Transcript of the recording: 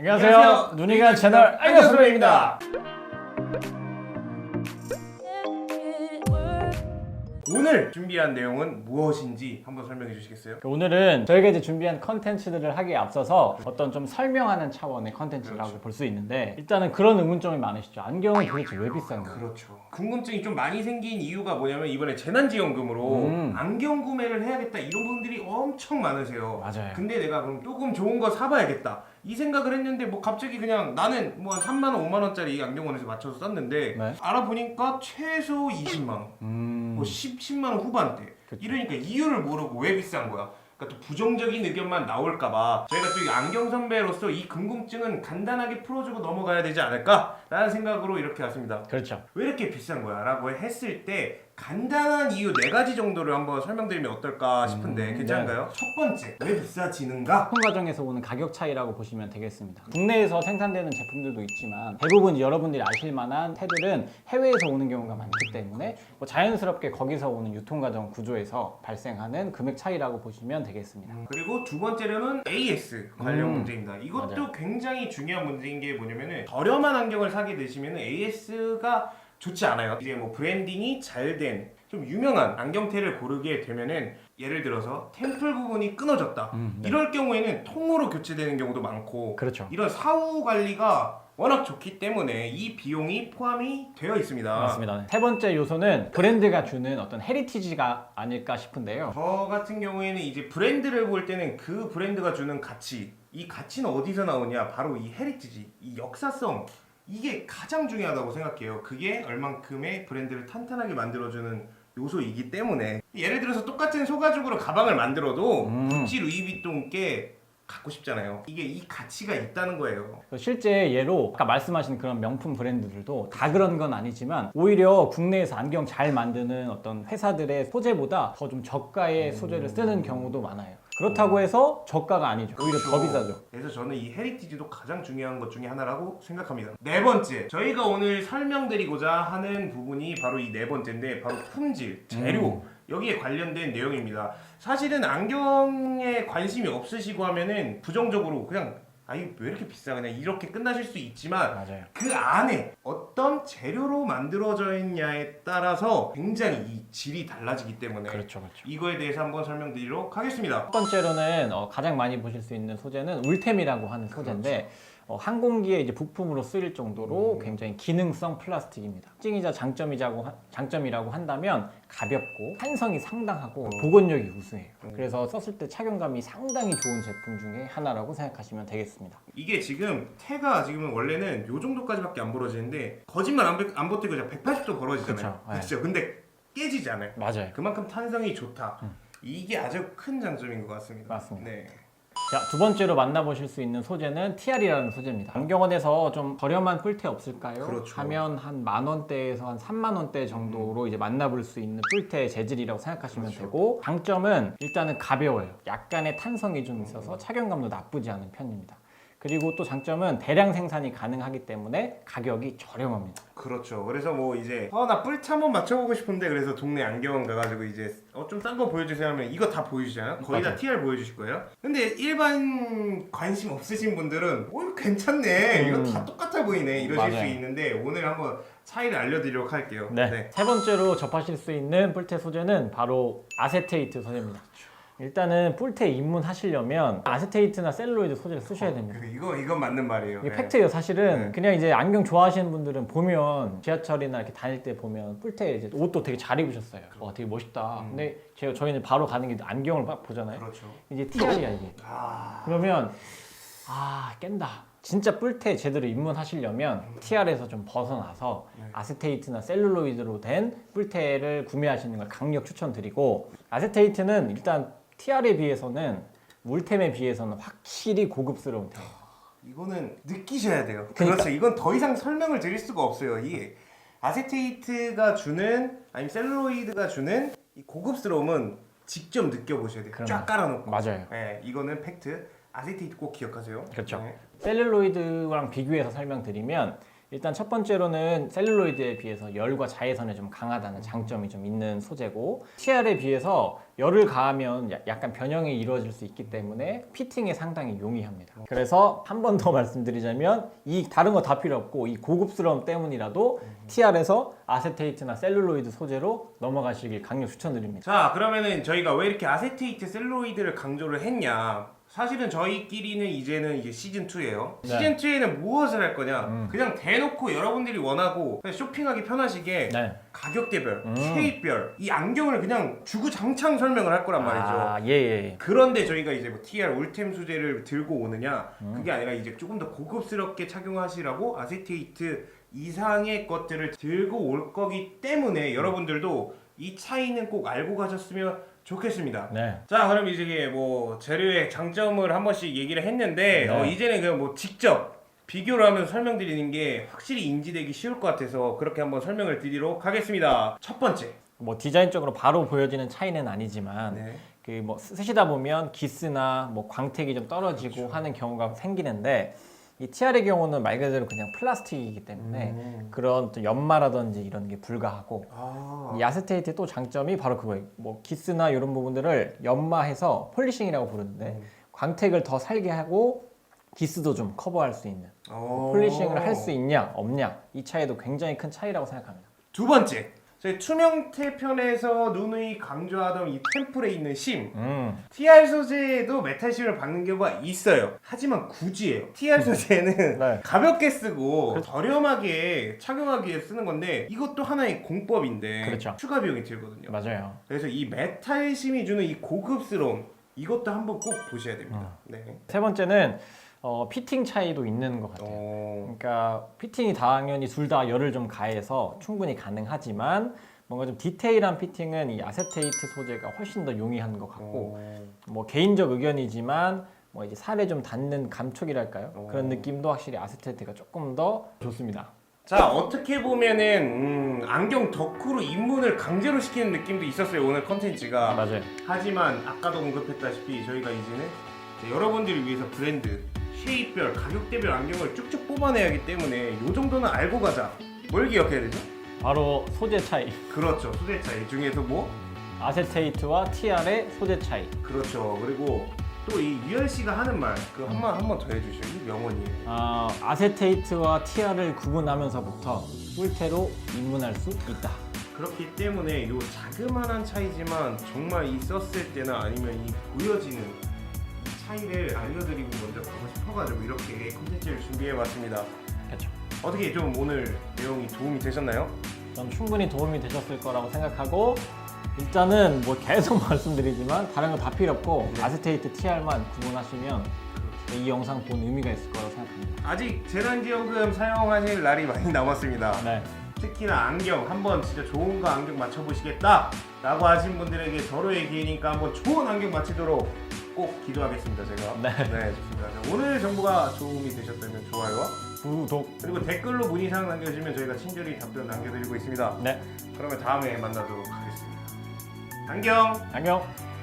안녕하세요. 안녕하세요. 눈이가 채널 안녕수로입니다. 오늘 준비한 내용은 무엇인지 한번 설명해 주시겠어요? 오늘은 저희가 이제 준비한 컨텐츠들을 하기에 앞서서 어떤 좀 설명하는 차원의 컨텐츠라고 그렇죠. 볼수 있는데 일단은 그런 의문점이 많으시죠. 안경은 도대체 왜 비싼가요? 그렇죠. 궁금증이 좀 많이 생긴 이유가 뭐냐면 이번에 재난지원금으로 음. 안경 구매를 해야겠다 이런 분들이 엄청 많으세요. 맞아요. 근데 내가 그럼 조금 좋은 거 사봐야겠다 이 생각을 했는데 뭐 갑자기 그냥 나는 뭐 한 3만 원, 5만 원짜리 안경원에서 맞춰서 샀는데 네. 알아보니까 최소 20만 원, 음, 뭐 10, 10만 원 후반대. 그쵸. 이러니까 이유를 모르고 왜 비싼 거야? 그러니까 또 부정적인 의견만 나올까봐 저희가 또 이 안경 선배로서 이 궁금증은 간단하게 풀어주고 넘어가야 되지 않을까 라는 생각으로 이렇게 왔습니다. 그렇죠. 왜 이렇게 비싼 거야? 라고 했을 때 간단한 이유 네 가지 정도를 한번 설명드리면 어떨까 싶은데 음, 괜찮은가요? 첫 번째, 왜 비싸지는가? 제품 과정에서 오는 가격 차이라고 보시면 되겠습니다. 국내에서 생산되는 제품들도 있지만 대부분 여러분들이 아실 만한 테들은 해외에서 오는 경우가 많기 때문에 뭐 자연스럽게 거기서 오는 유통 과정 구조에서 발생하는 금액 차이라고 보시면 되겠습니다. 그리고 두 번째로는 AS 관련 음, 문제입니다. 이것도 맞아요. 굉장히 중요한 문제인 게 뭐냐면은 저렴한 안경을 사게 되시면 AS가 좋지 않아요. 이제 뭐 브랜딩이 잘 된 좀 유명한 안경테를 고르게 되면은 예를 들어서 템플 부분이 끊어졌다. 음, 네. 이럴 경우에는 통으로 교체되는 경우도 많고 그렇죠. 이런 사후 관리가 워낙 좋기 때문에 이 비용이 포함이 되어 있습니다. 맞습니다. 세 번째 요소는 브랜드가 주는 어떤 헤리티지가 아닐까 싶은데요. 저 같은 경우에는 이제 브랜드를 볼 때는 그 브랜드가 주는 가치, 이 가치는 어디서 나오냐? 바로 이 헤리티지, 이 역사성. 이게 가장 중요하다고 생각해요. 그게 얼만큼의 브랜드를 탄탄하게 만들어주는 요소이기 때문에 예를 들어서 똑같은 소가죽으로 가방을 만들어도 음. 구찌 루이비통 께 갖고 싶잖아요. 이게 이 가치가 있다는 거예요. 실제 예로 아까 말씀하신 그런 명품 브랜드들도 다 그런 건 아니지만 오히려 국내에서 안경 잘 만드는 어떤 회사들의 소재보다 더 좀 저가의 소재를 쓰는 경우도 많아요. 그렇다고 해서 저가가 아니죠. 오히려 더 비싸죠. 그래서 저는 이 헤리티지도 가장 중요한 것 중에 하나라고 생각합니다. 네 번째, 저희가 오늘 설명드리고자 하는 부분이 바로 이 네 번째인데 바로 품질, 재료 여기에 관련된 내용입니다. 사실은 안경에 관심이 없으시고 하면은 부정적으로 그냥 아이 왜 이렇게 비싸 그냥 이렇게 끝나실 수 있지만 맞아요. 그 안에 어떤 재료로 만들어져 있냐에 따라서 굉장히 이 질이 달라지기 때문에 그렇죠, 그렇죠. 이거에 대해서 한번 설명드리도록 하겠습니다. 첫 번째로는 어, 가장 많이 보실 수 있는 소재는 울템이라고 하는 소재인데 어, 항공기에 이제 부품으로 쓰일 정도로 굉장히 기능성 플라스틱입니다. 특징이자 장점이자고 하- 장점이라고 한다면 가볍고 탄성이 상당하고 복원력이 우수해요. 그래서 썼을 때 착용감이 상당히 좋은 제품 중에 하나라고 생각하시면 되겠습니다. 이게 지금 태가 지금 원래는 요 정도까지밖에 안 벌어지는데 거짓말 안, 버- 안 버티고 그냥 180도 벌어지잖아요. 그쵸, 네. 그렇죠. 근데 깨지지 않아요. 맞아요. 그만큼 탄성이 좋다. 이게 아주 큰 장점인 것 같습니다. 맞습니다. 네. 자, 두 번째로 만나보실 수 있는 소재는 TR이라는 소재입니다. 안경원에서 좀 저렴한 뿔테 없을까요? 그렇죠. 하면 한 만 원대에서 한 3만 원대 정도로 이제 만나볼 수 있는 뿔테 재질이라고 생각하시면 그렇죠. 되고 장점은 일단은 가벼워요. 약간의 탄성이 좀 있어서 착용감도 나쁘지 않은 편입니다. 그리고 또 장점은 대량 생산이 가능하기 때문에 가격이 저렴합니다. 그렇죠. 그래서 뭐 이제 어나 뿔차 한번 맞춰보고 싶은데 그래서 동네 안경원 가가지고 이제 어 좀 싼 거 보여주세요 하면 이거 다 보여주잖아요. 거의 다 맞아요. TR 보여주실 거예요. 근데 일반 관심 없으신 분들은 어 이거 괜찮네. 이거 음. 다 똑같아 보이네. 이러실 수 맞아요. 있는데 오늘 한번 차이를 알려드리도록 할게요. 네. 세 번째로 접하실 수 있는 뿔테 소재는 바로 아세테이트 소재입니다. 일단은 뿔테 입문하시려면 아세테이트나 셀룰로이드 소재를 쓰셔야 됩니다. 그 이거 이건 맞는 말이에요. 이게 네. 팩트예요, 사실은. 네. 그냥 이제 안경 좋아하시는 분들은 보면 지하철이나 이렇게 다닐 때 보면 뿔테 이제 옷도 되게 잘 입으셨어요. 와, 되게 멋있다. 음. 근데 제가 저희는 바로 가는 게 안경을 막 보잖아요. 그렇죠. 이제 TR이야 이게. 아 그러면 아 깬다. 진짜 뿔테 제대로 입문하시려면 TR에서 좀 벗어나서 네. 아세테이트나 셀룰로이드로 된 뿔테를 구매하시는 걸 강력 추천드리고 아세테이트는 일단 TR에 비해서는 물템에 비해서는 확실히 고급스러운 템. 이거는 느끼셔야 돼요. 그러니까. 그렇죠. 이건 더 이상 설명을 드릴 수가 없어요. 이 아세테이트가 주는 아니면 셀룰로이드가 주는 이 고급스러움은 직접 느껴보셔야 돼요. 쫙 깔아놓고. 맞아요. 네, 이거는 팩트. 아세테이트 꼭 기억하세요. 그렇죠. 네. 셀룰로이드랑 비교해서 설명드리면 일단 첫 번째로는 셀룰로이드에 비해서 열과 자외선에 좀 강하다는 장점이 좀 있는 소재고 TR에 비해서 열을 가하면 야- 약간 변형이 이루어질 수 있기 때문에 피팅에 상당히 용이합니다. 그래서 한 번 더 말씀드리자면 이 다른 거 다 필요 없고 이 고급스러움 때문이라도 TR에서 아세테이트나 셀룰로이드 소재로 넘어가시길 강력 추천드립니다. 자 그러면은 저희가 왜 이렇게 아세테이트 셀룰로이드를 강조를 했냐 사실은 저희끼리는 이제는 이제 시즌 2예요. 네. 시즌 2에는 무엇을 할 거냐? 음. 그냥 대놓고 여러분들이 원하고 쇼핑하기 편하시게 네. 가격대별, 음. 쉐입별 이 안경을 그냥 주구장창 설명을 할 거란 말이죠. 아, 예, 예. 그런데 저희가 이제 뭐 TR 울템 소재를 들고 오느냐 음. 그게 아니라 이제 조금 더 고급스럽게 착용하시라고 아세테이트 이상의 것들을 들고 올 거기 때문에 여러분들도 이 차이는 꼭 알고 가셨으면 좋겠습니다. 네. 자 그럼 이제 이게 뭐 재료의 장점을 한 번씩 얘기를 했는데 네. 어, 이제는 그냥 뭐 직접 비교를 하면서 설명드리는 게 확실히 인지되기 쉬울 것 같아서 그렇게 한번 설명을 드리도록 하겠습니다. 첫 번째. 뭐 디자인적으로 바로 보여지는 차이는 아니지만 네. 그 뭐 쓰시다 보면 기스나 뭐 광택이 좀 떨어지고 그렇죠. 하는 경우가 생기는데 이 TR의 경우는 말 그대로 그냥 플라스틱이기 때문에 음. 그런 또 연마라든지 이런 게 불가하고 아. 이 아세테이트의 또 장점이 바로 그거예요. 뭐 기스나 이런 부분들을 연마해서 폴리싱이라고 부르는데 음. 광택을 더 살게 하고 기스도 좀 커버할 수 있는 어. 폴리싱을 할 수 있냐 없냐 이 차이도 굉장히 큰 차이라고 생각합니다. 두 번째. 저희 투명태 편에서 누누이 강조하던 이 템플에 있는 심. 음, TR 소재에도 메탈 심을 박는 경우가 있어요. 하지만 굳이에요. TR 소재는 네. 가볍게 쓰고 저렴하게 착용하기 위해 쓰는 건데 이것도 하나의 공법인데 그렇죠. 추가 비용이 들거든요. 맞아요. 그래서 이 메탈 심이 주는 이 고급스러움 이것도 한번 꼭 보셔야 됩니다. 네. 세 번째는 어, 피팅 차이도 있는 것 같아요. 어... 그러니까 피팅이 당연히 둘 다 열을 좀 가해서 충분히 가능하지만 뭔가 좀 디테일한 피팅은 이 아세테이트 소재가 훨씬 더 용이한 것 같고 어... 뭐 개인적 의견이지만 뭐 이제 살에 좀 닿는 감촉이랄까요 어. 그런 느낌도 확실히 아세테이트가 조금 더 좋습니다. 자 어떻게 보면은 음, 안경 덕후로 입문을 강제로 시키는 느낌도 있었어요 오늘 컨텐츠가 맞아요. 하지만 아까도 언급했다시피 저희가 이제는 이제 여러분들을 위해서 브랜드, 쉐입별, 가격대별 안경을 쭉쭉 뽑아내야 하기 때문에 이 정도는 알고 가자. 뭘 기억해야 되죠? 바로 소재 차이. 그렇죠. 소재 차이 중에서 뭐? 아세테이트와 TR의 소재 차이. 그렇죠. 그리고 또 이 유열 씨가 하는 말 그 한 번 한 번 더 해주시죠. 이 명언이에요. 아, 아세테이트와 TR을 구분하면서부터 꿀테로 입문할 수 있다. 그렇기 때문에 이 자그마한 차이지만 정말 이 썼을 때나 아니면 이 보여지는 이 차이를 알려드리고 먼저 가고 싶어가지고 이렇게 콘텐츠를 준비해봤습니다. 그렇죠. 어떻게 좀 오늘 내용이 도움이 되셨나요? 전 충분히 도움이 되셨을 거라고 생각하고 일단은 뭐 계속 말씀드리지만 다른 거 다 필요 없고 네. 아세테이트 TR만 구분하시면 이 영상 본 의미가 있을 거라고 생각합니다. 아직 재난지원금 사용하실 날이 많이 남았습니다. 네, 특히나 안경 한번 진짜 좋은 거 안경 맞춰보시겠다 라고 하신 분들에게 서로의 기회니까 한번 좋은 안경 맞히도록 꼭 기도하겠습니다 제가 네. 좋습니다 자, 오늘 정보가 도움이 되셨다면 좋아요와 구독. 그리고 댓글로 문의사항 남겨주시면 저희가 친절히 답변 남겨드리고 있습니다 네, 그러면 다음에 만나도록 하겠습니다 안경 안녕.